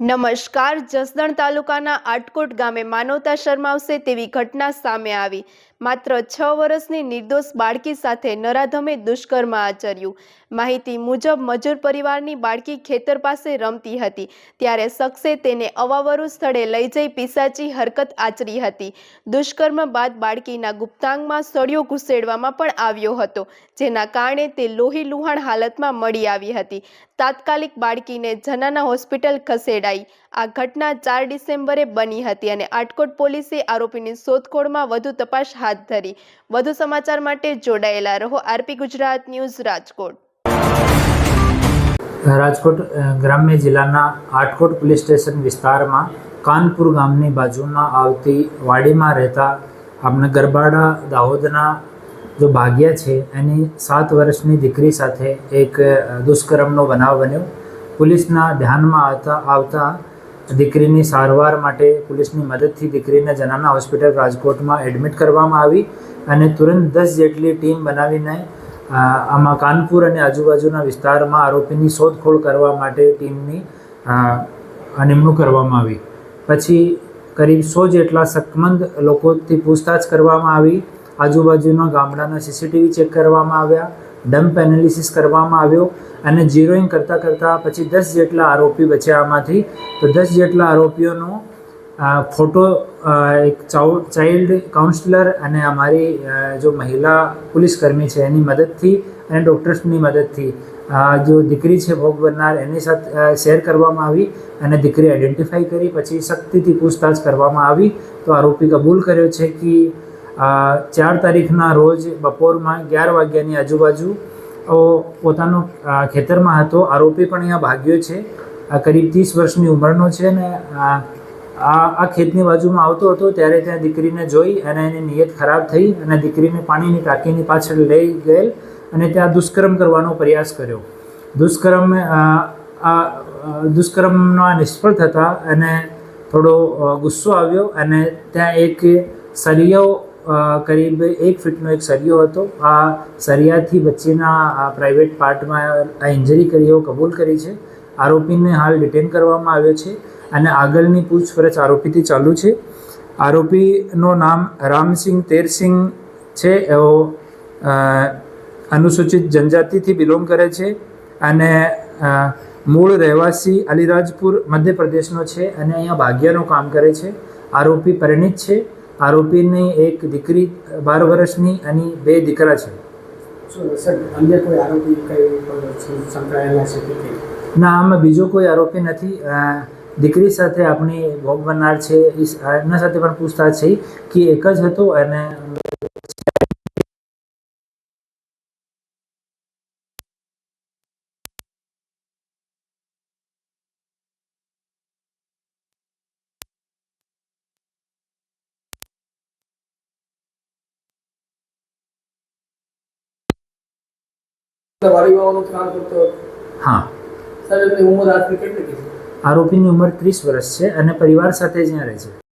નમસ્કાર જસદણ તાલુકાના આટકોટ ગામે માનવતા શરમાવશે તેવી ઘટના સામે આવી. માત્ર છ વર્ષની નિર્દોષ બાળકી સાથે નરાધમે દુષ્કર્મ આચર્યું. માહિતી મુજબ મજૂર પરિવારની બાળકી ખેતર પાસે રમતી હતી. ત્યારે શખ્સે તેને અવાવરું સ્થળે લઈ જઈ પિસાચી હરકત આચરી હતી. દુષ્કર્મ બાદ બાળકીના ગુપ્તાંગમાં સળિયો ઘુસેડવામાં પણ આવ્યો હતો, જેના કારણે તે લોહી લુહાણ હાલતમાં મળી આવી હતી. તાત્કાલિક બાળકીને જનાના હોસ્પિટલ ખસેડાઈ. આ ઘટના ચાર ડિસેમ્બરે બની હતી અને આટકોટ પોલીસે આરોપીની શોધખોળમાં વધુ તપાસ હાથ ધરી. વધુ સમાચાર માટે જોડાયેલા રહો આરપી ગુજરાત ન્યૂઝ રાજકોટ. રાજકોટ ગ્રામ્ય જિલ્લાના આટકોટ પોલીસ સ્ટેશન વિસ્તારમાં કાનપુર ગામની બાજુમાં આવતી વાડીમાં રહેતા આપણા ગરબાડા દાહોદના જો ભાગ્યા છે, એની સાત વર્ષની દીકરી સાથે એક દુષ્કર્મનો બનાવ બન્યો. પોલીસના ધ્યાનમાં આવતા આવતા દીકરીની સારવાર માટે પોલીસની મદદથી દીકરીને જનાના હોસ્પિટલ રાજકોટમાં એડમિટ કરવામાં આવી અને તુરંત દસ જેટલી ટીમ બનાવીને આમાં કાનપુર અને આજુબાજુના વિસ્તારમાં આરોપીની શોધખોળ કરવા માટે ટીમની નિમણૂક કરવામાં આવી. પછી કરીબ સો જેટલા શકમંદ લોકોથી પૂછતાછ કરવામાં આવી. આજુબાજુના ગામડાના સીસીટીવી ચેક કરવામાં આવ્યા. ડમ્પ એનાલિસિસ કરવામાં આવ્યો અને ઝીરોઈંગ કરતાં કરતાં પછી દસ જેટલા આરોપી બચ્યા આમાંથી. તો દસ જેટલા આરોપીઓનો ફોટો એક ચાઇલ્ડ કાઉન્સલર અને અમારી જો મહિલા પોલીસકર્મી છે એની મદદથી અને ડૉક્ટર્સની મદદથી જો દીકરી છે ભોગ બનનાર એની સાથે શેર કરવામાં આવી અને દીકરી આઈડેન્ટિફાઈ કરી, પછી શક્તિથી પૂછતાછ કરવામાં આવી. તો આરોપી કબૂલ કર્યો છે કે ચાર તારીખના રોજ બપોરમાં અગિયાર વાગ્યાની આજુબાજુ પોતાનો ખેતરમાં હતો. આરોપી પણ અહીંયા ભાગ્યો છે. આ કરીબ ત્રીસ વર્ષની ઉંમરનો છે અને આ આ ખેતની બાજુમાં આવતો હતો ત્યારે ત્યાં દીકરીને જોઈ અને એની નિયત ખરાબ થઈ અને દીકરીને પાણીની ટાંકીની પાછળ લઈ ગયેલ અને ત્યાં દુષ્કર્મ કરવાનો પ્રયાસ કર્યો. દુષ્કર્મ આ અ, નિષ્ફળ થતાં અને થોડો ગુસ્સો આવ્યો અને ત્યાં એક સરિયો કરીબ એક ફીટનો એક સરિયો હતો. આ સરિયાથી બચ્ચીના પ્રાઇવેટ પાર્ટમાં આ ઇન્જરી કરી એવો કબૂલ કરી છે. આરોપીને હાલ ડિટેન કરવામાં આવ્યો છે અને આગળની પૂછપરછ આરોપીથી ચાલુ છે. આરોપીનું નામ રામસિંહ તેરસિંહ છે. એવો અનુસૂચિત જનજાતિથી બિલોંગ કરે છે અને મૂળ રહેવાસી અલીરાજપુર મધ્યપ્રદેશનો છે અને અહીંયા ભાગ્યનું કામ કરે છે. આરોપી પરિણીત છે. આરોપીની એક દીકરી બાર વર્ષની અને બે દીકરા છે. અન્ય કોઈ આરોપી સંકળાયેલા છે ના આમાં બીજો કોઈ આરોપી નથી. દીકરી સાથે આપણી ભોગ બનનાર છે. એના સાથે પણ પૂછતાછ છે કે એક જ હતો અને હા. આરોપીની ઉંમર ત્રીસ વર્ષ છે અને પરિવાર સાથે જ્યાં રહે છે.